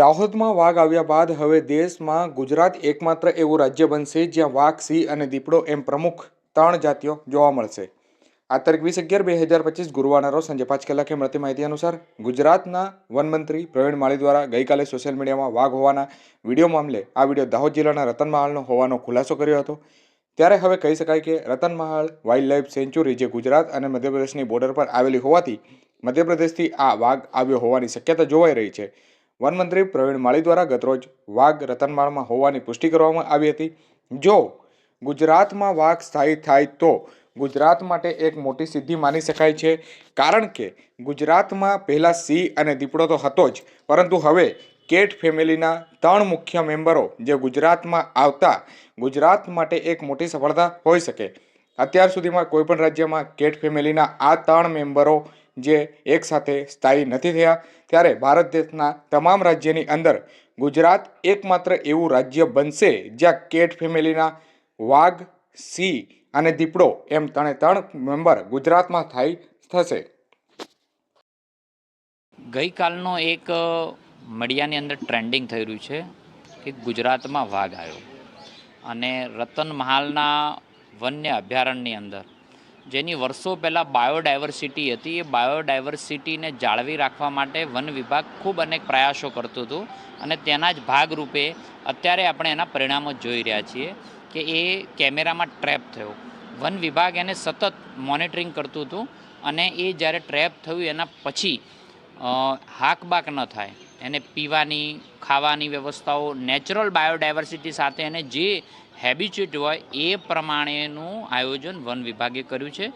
દાહોદમાં વાઘ આવ્યા બાદ હવે દેશમાં ગુજરાત એકમાત્ર એવું રાજ્ય બનશે જ્યાં વાઘ, સિંહ અને દીપડો એમ પ્રમુખ ત્રણ જાતિઓ જોવા મળશે. આ તારીખ વીસ અગિયાર બે હજાર પચીસ ગુરુવારના રોજ સાંજે પાંચ કલાકે મળતી માહિતી અનુસાર ગુજરાતના વનમંત્રી પ્રવીણ માળી દ્વારા ગઈકાલે સોશિયલ મીડિયામાં વાઘ હોવાના વીડિયો મામલે આ વીડિયો દાહોદ જિલ્લાના રતનમહાલનો હોવાનો ખુલાસો કર્યો હતો. ત્યારે હવે કહી શકાય કે રતનમહાલ વાઇલ્ડ લાઇફ સેન્ચુરી જે ગુજરાત અને મધ્યપ્રદેશની બોર્ડર પર આવેલી હોવાથી મધ્યપ્રદેશથી આ વાઘ આવ્યો હોવાની શક્યતા જોવાઈ રહી છે. વનમંત્રી પ્રવીણ માળી દ્વારા ગતરોજ વાઘ રતનમાળમાં હોવાની પુષ્ટિ કરવામાં આવી હતી. જો ગુજરાતમાં વાઘ સ્થાયી થાય તો ગુજરાત માટે એક મોટી સિદ્ધિ માની શકાય છે. કારણ કે ગુજરાતમાં પહેલાં સિંહ અને દીપડો તો હતો જ. પરંતુ હવે કેટ ફેમિલીના ત્રણ મુખ્ય મેમ્બરો જે ગુજરાતમાં આવતા ગુજરાત માટે એક મોટી સફળતા હોઈ શકે. અત્યાર સુધીમાં કોઈપણ રાજ્યમાં કેટ ફેમિલીના આ ત્રણ મેમ્બરો જે એકસાથે સ્થાયી નથી થયા, ત્યારે ભારત દેશના તમામ રાજ્યની અંદર ગુજરાત એકમાત્ર એવું રાજ્ય બનશે જ્યાં કેટ ફેમિલીના વાઘ, સિંહ અને દીપડો એમ ત્રણે ત્રણ મેમ્બર ગુજરાતમાં થાય થશે. ગઈકાલનો એક મીડિયાની અંદર ટ્રેન્ડિંગ થઈ રહ્યું છે કે ગુજરાતમાં વાઘ આવ્યો. અને રતન મહાલના વન્ય અભયારણ્યની અંદર જેની વર્ષો પહેલાં બાયોડાયવર્સિટી હતી. એ બાયોડાયવર્સિટીને જાળવી રાખવા માટે વન વિભાગ ખૂબ અનેક પ્રયાસો કરતું હતું અને તેના જ ભાગરૂપે અત્યારે આપણે એના પરિણામો જોઈ રહ્યા છીએ કે એ કેમેરામાં ટ્રેપ થયો. વન વિભાગ એને સતત મોનિટરિંગ કરતું હતું અને એ જ્યારે ટ્રેપ થયું એના પછી હાકબાક ન થાય. એને પીવાની, ખાવાની વ્યવસ્થાઓ, નેચરલ બાયોડાયવર્સિટી સાથે એને જે હેબિચ્યુટ હોય એ પ્રમાણેનું આયોજન વન વિભાગે કર્યું છે.